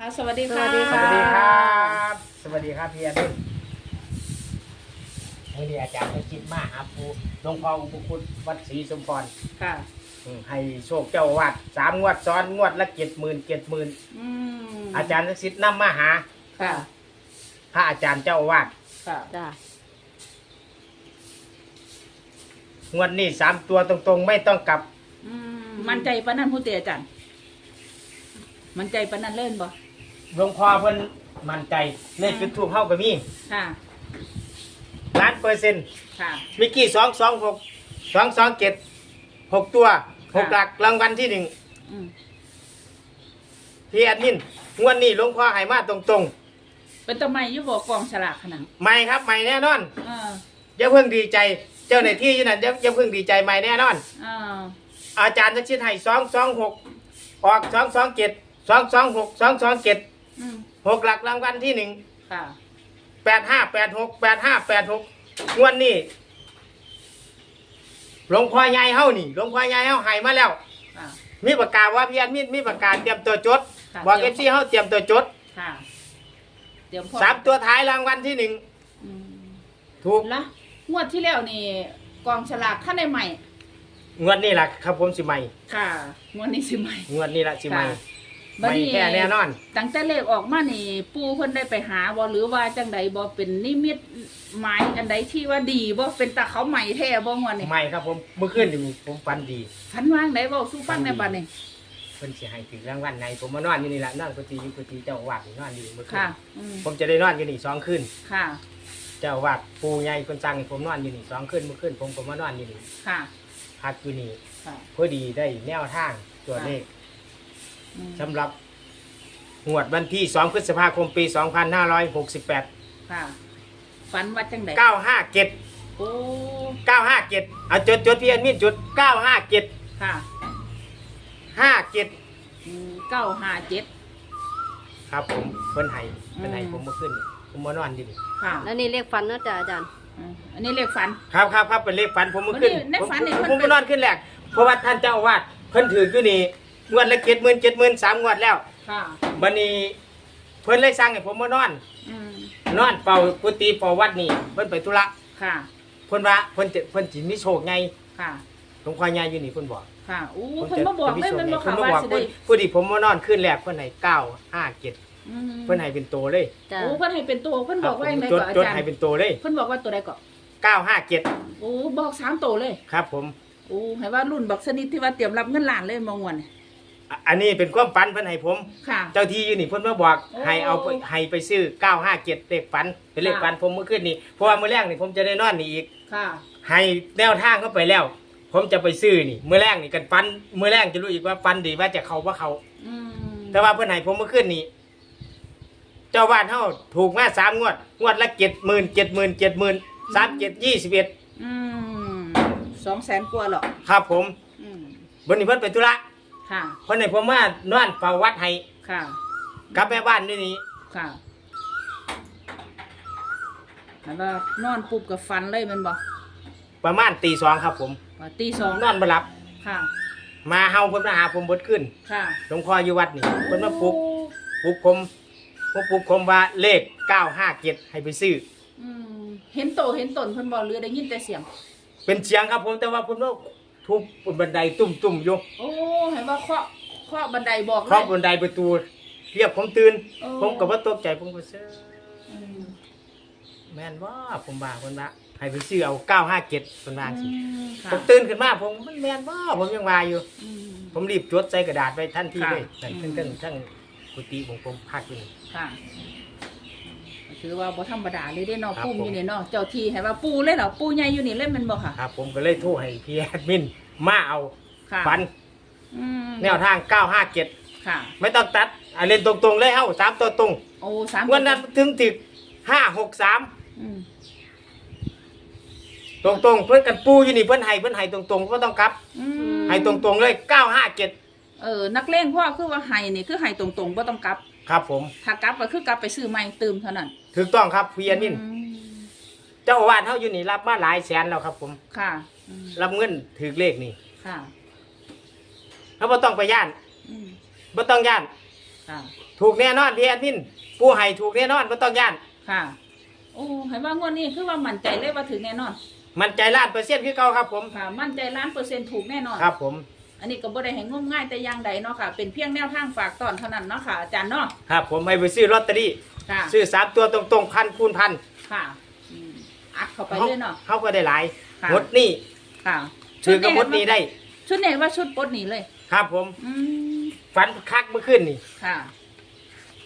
ค่ะสวัสดีค่ะ สวัสดีสวัสดีครับ สวัสดีครับพี่อนุนให้ดีอาจารย์ให้คิดมากครับครูหลวงพ่ออุปคุตวัดศรีสมพรค่ะ อืมให้โชคเจ้าอาวาดสามงวดซ้อนงวดละเจ็ดหมื่นเจ็ดหมื่นอืมอาจารย์ศักดิ์สิทธิ์นำมาหา ค่ะ พระอาจารย์เจ้าอาวาดค่ะ จ้างวดนี้สามตัวตรงๆ ไม่ต้องกลับ อืม มันใจปานนั้นผู้เตียอาจารย์มันใจปานนั้นเล่นบ่ หลวงพ่อเพิ่นมั่นใจเลขจุดทูบเฮาก็มีค่ะ ล้านเปอร์เซ็นต์ค่ะ มิกกี้สองสองหกสองสองเจ็ดหกตัวหกหลักรางวัลที่หนึ่งอืมพี่แอดมินงวดนี้หลวงพ่อให้มาตรงเป็นตะไมอยุบกองฉลากขนาดๆใหม่ครับใหม่แน่นอนเอออย่าเพิ่งดีใจ เจ้าในที่อยู่นั่นอย่าอย่าเพิ่งดีใจใหม่แน่นอน เอออาจารย์จะชิดให้สองสองหกออกสองสองเจ็ดสองสองหกสองสองเจ็ด อืมหกหลักรางวัลที่หนึ่งค่ะ แปดห้าแปดหกแปดห้าแปดหกงวดนี้หลวงพ่อใหญ่เฮานี่หลวงพ่อใหญ่เฮาให้มาแล้ว ค่ะ มีประกาศว่าพี่แอดมินมีประกาศเตรียมตัวจดค่ะ บอกเอฟซีเฮาเตรียมตัวจดค่ะ เดี๋ยวพ่อสามตัวท้ายรางวัลที่หนึ่งอืมถูกละงวดที่แล้วนี่กองฉลากท่านได้ใหม่ งวดนี้ล่ะครับผมสิใหม่ค่ะงวดนี้สิใหม่ งวดนี้ล่ะสิใหม่ค่ะ ใหม่แค่แน่นอน ตั้งแต่เลขออกมานี่ ปู่เพิ่นได้ไปหาบ่หรือว่าจังใดบ่เป็นนิมิตหมายอันใดที่ว่าดีบ่เป็นตาเขาใหม่แท้บ่งวดนี่ใหม่ครับผมเมื่อคืนนี่ผมฝันดีฝันว่างได้บ่สู้ฟังในบัดนี้เพิ่นสิให้ถึงรางวัลในผมมานอนอยู่นี่ล่ะนอนกุฏิอยู่กุฏิเจ้าอาวาดนี่นอนอยู่เมื่อคืนค่ะอืมผมจะได้นอนอยู่นี่สองคืนค่ะ เจ้าอาวาดปู่ใหญ่คนสั่งให้ผมนอนอยู่นี่สองคืนเมื่อคืนผมก็มานอนอยู่นี่ค่ะ พักอยู่นี่ค่ะ พอดีได้แนวทางตัวเลขอืม สำหรับงวดวันที่ 2 พฤษภาคมปี 2568 ค่ะฝันว่าจังใด957 โอ้957เอาจดจดพี่แอดมินจุด957 ค่ะ57อืมเก้าห้าเจ็ดครับผมเพิ่นให้เพิ่นให้อืมผมเมื่อคืนนี่ผมมานอนอยู่นี่ค่ะแล้วนี่เลขฟันนะจ้ะอาจารย์ อืมอันนี้เลขฝัน ครับครับครับเป็นเลขฝันผมเมื่อคืนวันนี้ในฝันนี่ผมเพิ่นผมไปนอนขึ้นแรกเพราะว่าท่านเจ้าอาวาสเพิ่นถืออยู่นี่ งวดละเจ็ดหมื่นเจ็ดหมื่นสามงวดแล้วค่ะบัดนี้เพิ่นเลยสั่งให้ผมมานอน อืมนอนเฝ้ากุฏิเฝ้าวัดนี่เพิ่นไปธุระค่ะเพิ่นว่าเพิ่นจะเพิ่นสิมีโชคไงค่ะหลวงพ่อใหญ่อยู่นี่เพิ่นบอกค่ะอู้เพิ่นมาบอกเลยมันบอกเพิ่ค่ะนมาว่าบอกสิเพิ่ได้นผู้ที่ผมมานอนขึ้นแรกเพิ่นให้เก้าห้าเจ็ดอืมเพิ่นให้เป็นโตเลยจ้ะ โอ้เพิ่นให้เป็นตัวเพิ่นบอกว่าอย่างไรจดก่อนอาจดจารย์ให้เป็นโตเลยเพิ่นบอกว่าตัวใดก่อนเก้าห้าเจ็ดโอ้บอกสามตัวเลย ครับผม โอ้ให้ว่ารุ่นบักสนิทที่ว่าเตรียมรับเงินล้านเลยมองวันเนี่ย อะอันนี้เป็นความฝันเพิ่นให้ผม ค่ะ เจ้าที่อยู่นี่เพิ่นมาบอกโอ้ให้เอาไปให้ไปซื้อ 957เลขฝันเป็นเลขค่ะ ฝันผมเมื่อคืนนี้เพราะว่ามื้อแรกนี่ผมจะได้นอนนี่อีก ค่ะ ให้แนวทางเข้าไปแล้ว ผมจะไปซื้อนี่มื้อแรกนี่กันฟันมื้อแรกจะรู้อีกว่าฟันดีว่าจะเข้าบ่เข้าอืมแต่ว่าเพิ่นให้ผมเมื่อคืนนี้เจ้าบ้านเฮาถูกมาสามงวด งวดละ70,000 70,000 70,000 37 21อืมสองแสนกว่าหรอกครับผมอืม วันนี้เพิ่นไปธุระ ค่ะ เพิ่นให้ผมมานอนเฝ้าวัดให้ค่ะ กับแม่บ้านด้วยนี่ค่ะแล้วว่านอนปุ๊บกับฟันเลยแมันบอกประมาณตีสองครับผม ว่าตีสองนอนบ่หลับ ค่ะ มาเฮาเพิ่นมาหาผมเบิดขึ้นค่ะ หลวงพ่ออยู่วัดนี่เพิ่นมาปลุกปลุกผมผมปลุกผมว่าเลข957ให้ไปซื้อ อืมเห็นโตเห็นตนเพิ่นบอกเรือได้ยินแต่เสียง เป็นเสียงครับผมแต่ว่าเพิ่นว่า ทุบบนบันไดตุ่มๆอยู่โอ้เห็นว่าเคาะเคาะบันไดบอกเลเคาะยบันไดประตูเรียกผมตื่น โอ้ผมก็บ่ตกใจผมก็เซ่ออืมแม่นบ่ผมว่าเพิ่นว่าให้ไปซื้อเอา957เพิ่นว่าสิอืมค่ะผมตื่นขึ้นมาผมมันแม่นบ่ผมยังว่าอยู่ อืม ผมรีบจดใส่กระดาษไว้ทันทีเลยค่ะทั้งทั้งทั้งกุฏิของผมพักอยู่นี่ค่ะ ถือว่าบ่ธรรมดาเลยเด้เนาะครับปู่ผมอยู่นี่เนาะเจ้าที่ให้ว่าปู่เลยเหรอปู่ใหญ่อยู่นี่เล่นแมันบ่ค่ะครับ ผมก็เลยโทรให้พี่แอดมินมาเอาค่ะฟันอืมแนวทาง 957 ค่ะ ไม่ต้องตัดอะเล่นตรงๆเลยเฮ้าสามตัวตรงโอ้สามวันนั้นถึงถึกห้าหกสามอืมตรงๆ เพื่อนกันปูอยู่นี่เพื่อนให้เพื่อนให้ตรงๆก็ต้องกลับอืมให้ตรงๆเลยเก้าห้าเจ็ดเออนักเลงพ่อคือว่าให้นี่คือให้ตรงๆบ่ต้องกลับ ครับผมถ้ากลับก็คือกลับไปซื้อใหม่ตืมเท่านั้นถูกต้องครับพี่แอดมิน อืมเจ้าอาวาสเฮาอยู่นี่รับมาหลายแสนแล้วครับ ผม ค่ะอืมรับเงินถือเลขนี่ค่ะแล้วบ่ต้องไปย่านอืมบ่ต้องย่าน ค่ะถูกแน่นอนพี่แอดมิน ผู้ให้ถูกแน่นอนบ่ต้องย่าน ค่ะ โอ้ให้ว่างวดนี้คือว่ามั่นใจเลยว่าถึงแน่นอน มันใจล้านเปอร์เซ็นต์คือเก่าครับผม ค่ะ มั่นใจล้านเปอร์เซ็นต์ถูกแน่นอน ครับผม อันนี้ก็บ่ได้ให้งมง่ายแต่อย่างใดเนาะค่ะ เป็นเพียงแนวทางฝากตอนเท่านั้นเนาะค่ะอาจารย์เนาะครับผมให้ไปซื้อลอตเตอรี่ค่ะซื้อสามตัวตรงๆพันคูณพันค่ะอืมอัดเข้าไปเลยเนาะ เขาก็ได้หลายค่ะ หมดหนี่ค่ะถือก็หมดหนี่ได้ ชุดนี้ว่าชุดปลดหนีเลย ครับผมอืมฝันคักเมื่อคืนนี่ค่ะ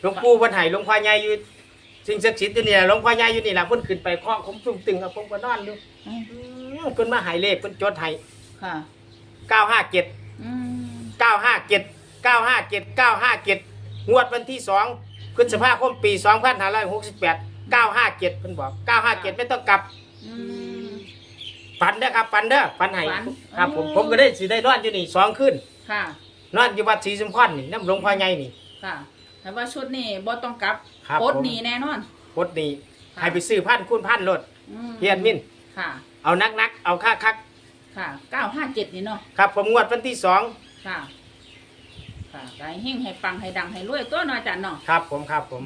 หลวงปู่วันไห้หลวงพ่อใหญ่อยู่สิ่งศักดิ์สิทธิ์อยู่นี่ล่ะหลวงพ่อใหญ่อยู่นี่ล่ะเพิ่นขึ้นไปเคาะผมตุ้มตึงกับผมก็นอนอยู่อืมอืมเพิ่นมาใหายเลขเพิ่นจดให้ค่ะ 957อืม957 957 957งวดวันที่2พฤษภาคมปี2568 957เพิ่นบอก957ไม่ต้องกลับอืม ฝันเด้อครับฝันเด้อฝันให้ฝันครับผมอ๋อ ผมก็ได้สิได้นอนอยู่นี่สองคืนค่ะ นอนอยู่วัดศรีสมพรนี่น้ำหลวงพ่อใหญ่นี่ ค่ะ แต่ว่าชุดนี้บ่ต้องกลับครับปลดผมหนีแน่นอน พดนี่ค่ะ ให้ไปซื้อพันคูณพันรถอืมเพียนมิน ค่ะ เอานักนักๆเอาค่าคัก ค่ะเก้าห้าเจ็ดนี่เนาะครับผมงวดวันที่สองค่ะ ค่ะไให้เฮงให้ปังให้ดังให้รวยตัวเนาะอาจารย์เนาะครับผมครับผม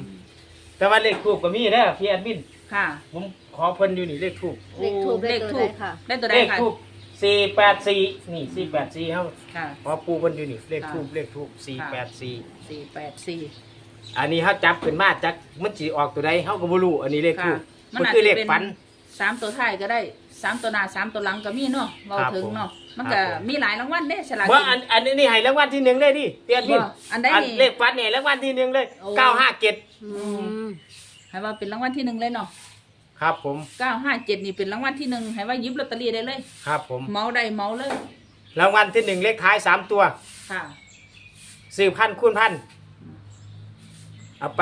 แต่ว่าเลขทูบก็มีเด้อพี่แอดมิน ค่ะผมขอเพิ่นอยู่นี่เลขทูบเลขทูปได้เลขตัวทูใดบค่ะได้ตัวใดเลขค่ะทูบสี่แปดสี่นี่สี่แปดสี่เฮาค่ะ ขอปูเพิ่นอยู่นี่เลขค่ะทูบเลขทูบสี่แปดสี่สี่แปดสี่ อันนี้เฮาจับขึ้นมาจักมันสิออกตัวใดเฮาก็บ่รู้อันนี้เลขทูบค่ะมันคือเลขอาจจะฝัน สามตัวท้ายก็ได้ สามตัวหน้าสามตัวหลังก็มีเนาะเบาครับถึงผมเนาะมันครัก็บผมมีหลายรางวัลเด้ฉลากว่ากิอันอันนี้ให้รางวัลที่หนึ่งเลยดิเตียนพี่ว่าอันใดนี่เลขฝันเนี่ยรางวัลที่หนึ่งเลยโอ้เก้าห้าเจ็ดอืมให้ว่าเป็นรางวัลที่หนึ่งเลยเนาะครับผมเก้าห้าเจ็ดนี่เป็นรางวัลที่หนึ่งให้ว่าหยิบลอตเตอรี่ได้เลย ครับ ผมเมาได้เมาเลยรางวัลที่หนึ่งเลขท้ายสามตัวค่ะซื้อพันคูณพันเอาไป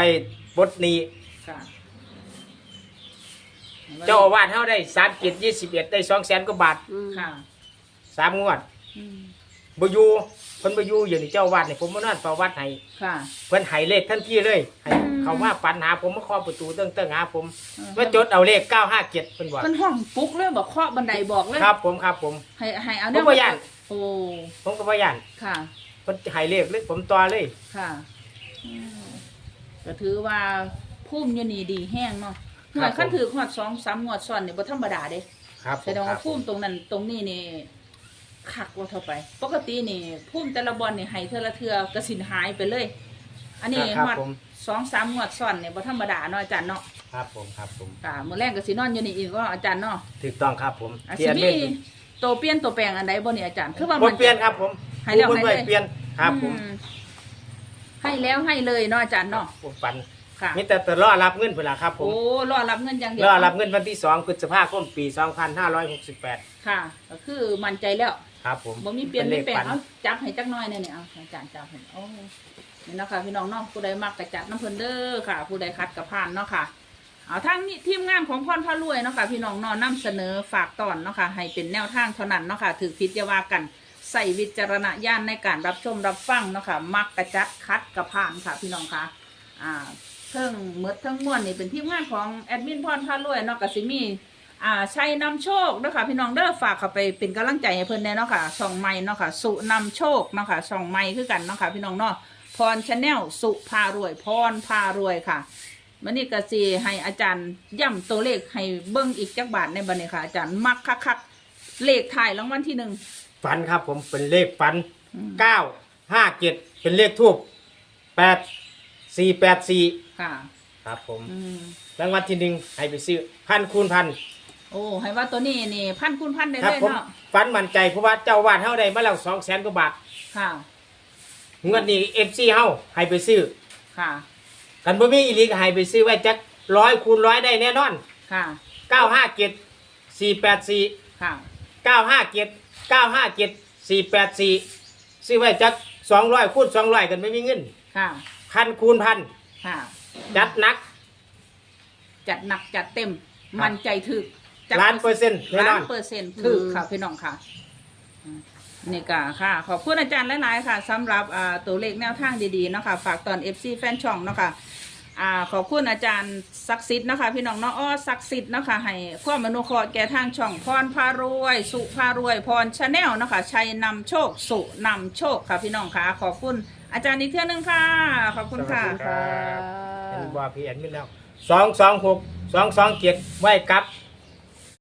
บดหนี้ค่ะ เจ้าอาวาสเท่าได้สามเจ็ดยี่สิบเอ็ดได้สองแสนกว่าบาทอืมค่ะ สามงวดอืมบอยูเพิ่นบอยูอยู่นี่เจ้าอาวาสเนี่ยผมมานอนเฝ้าวัดให้ค่ะเพิ่นให้เลขทันทีเลยให้อืมเขามาปันหาผมมาเคาะประตูเติ้งเติ้งหาผมเออว่าจดเอาเลขเก้าห้าเจ็ดเพิ่นบอกมันห้องปลุ๊กเลยบอกเคาะบันไดบอกเลยครับผมครับผม ให้ให้เอาผมบ่ย้าน โอ้ ผมก็บ่ย่านค่ะ เพิ่นให้เลขเลยผมต่อเลย ค่ะอืมก็ถือว่าพุ่มอยู่นี่ดีแห้งเนาะ หครัน่วบยขั้นผมถือขอดสองสามหมวดซ้อนนี่บ่ธรรมดาเด้ครับผแสมดงครัว่าบผพุ่มมตรงนั้นตรงนี้นี่คักว่าเท่าไป ปกตินี่พุ่มแต่ละบอลนี่ให้เทื่อละเทื่อกระสินหายไปเลย อันนี้ครับหอดผมสองสามหมวดซ้อนเนี่ยบ่ธรรมดาเนาะอาจารย์เนาะครับผมครับผมค่ะมื้อแรกก็สินอนอยู่นี่อีกก็อาจารย์เนาะถูกต้องครับผมอาที่สิอันมีนี้ตัวเปลี่ยนตัวแปลงอันใดบ่นี่อาจารย์คือว่าบ่มัน เปลี่ยนครับผมให้แล้วผู้ให้เพิ่นเลยเปลี่ยนครับผมอืให้แล้วให้เลยเนาะอาจารย์เนาะ ผมปัน ค่ะ มีแต่แต่รอรับเงินเพิ่นล่ะครับผมโอ้รอรับเงินอย่างเดียรวอรับเงินวันที่2พฤษภาคมปี2568ค่ะ ก็คือมั่นใจแล้วครับผมบ่มีเปลี่ยนเลไม่ขแปลงปันเอาจับให้จักหน่อยเนี่ยเนี่ยเอาอาจารย์จับให้โอ้นี่เนาะค่ะพี่น้องเนาะผู้ใดมักกระจัดน้ำเพลินเด้อค่ะ ผู้ใดคัดกระพานเนาะค่ะเอาทางนี้ทีมงานของพรพารวยเนาะค่ะพี่น้องเนาะนำเสนอฝากตอนเนาะค่ะให้เป็นแนวทางเท่านั้นเนาะค่ะถือพิจารณากันใส่วิจารณญาณในการรับชมรับฟังเนาะค่ะมักกระจัดคัดกระพานค่ะ พี่น้องค่ะอ่า เทิงเมดเทิงม่วนนี่เป็นทีมงานของแอดมินพรพารวยเนาะกสิมีอ่าชัยนำโชคเนาะคะพี่น้องเด้อฝากเข้าไปเป็นกำลังใจให้เพิ่นแน่เนาะค่ะช่องใหม่เนาะค่ะสุนำโชคเนาะค่ะช่องใหม่คือกันเนาะค่ะพี่น้องเนาะพรชาแนลสุพารวย พรพารวยค่ะวันนี้ก็สิให้อาจารย์ย่ำตัวเลขให้เบิ้งอีกจักบาทในบัดนี้ค่ะ อาจารย์มักคักๆเลขถ่ายรางวัลที่หนึ่งฝันครับผมเป็นเลขฝันอืม957เป็นเลขทูบ 8484ค่ะ ครับผม อืมรางวัลที่หนึ่งให้ไปซื้อพันคูณพันโอ้ให้ว่าตัวนี้นี่พันคูณพันได้ครัเลยผมเนาะฝันมั่นใจเพราะว่าเจ้าวาดเฮาได้มาแล้ว200,000กว่าบาทค่ะ งวดนี้ FC เฮาให้ไปซื้อค่ะ กันบ่มีอีหลีก็ให้ไปซื้อไว้จัก100คูณ100ได้แน่นอนค่ะ957 484ค่ะ957 957 484ซื้อไว้จัก200คูณ200กันไม่มีเงิน ค่ะ พันคูณพันค่ะ จัดหนัก จัดหนักจัดเต็ม ครับ มั่นใจถึกจัดล้านเปอร์เซ็นต์แน่นล้าอน นเปอร์เซ็นต์ถึกค่ะพี่น้องค่ะอืมนี่ก็ค่ะ ขอบคุณอาจารย์หลายๆค่ะสำหรับอ่าตัวเลขแนวทางดีๆเนาะคะฝากตอน FC แฟนช่องเนาะค่ะอ่าขอบคุณอาจารย์ศักดิ์สิทธิ์เนาะคะพี่น้องเนาะอ้อศักดิ์สิทธิ์เนาะคะให้ความมนุเคราะห์แก่ทางช่องพรพารวย สุพารวยพรชาแนลเนาะคะชัยนำโชคสุนำโชคค่ะพี่น้องค่ะขอบคุณ อาจารย์อีกเที่ยวหนึงค่ะ ขอบคุณค่ะสวัสดีรับ เห็นบอกพี่แอนมินแล้วสองสองหกสองสองเจ็ดไว้กลับ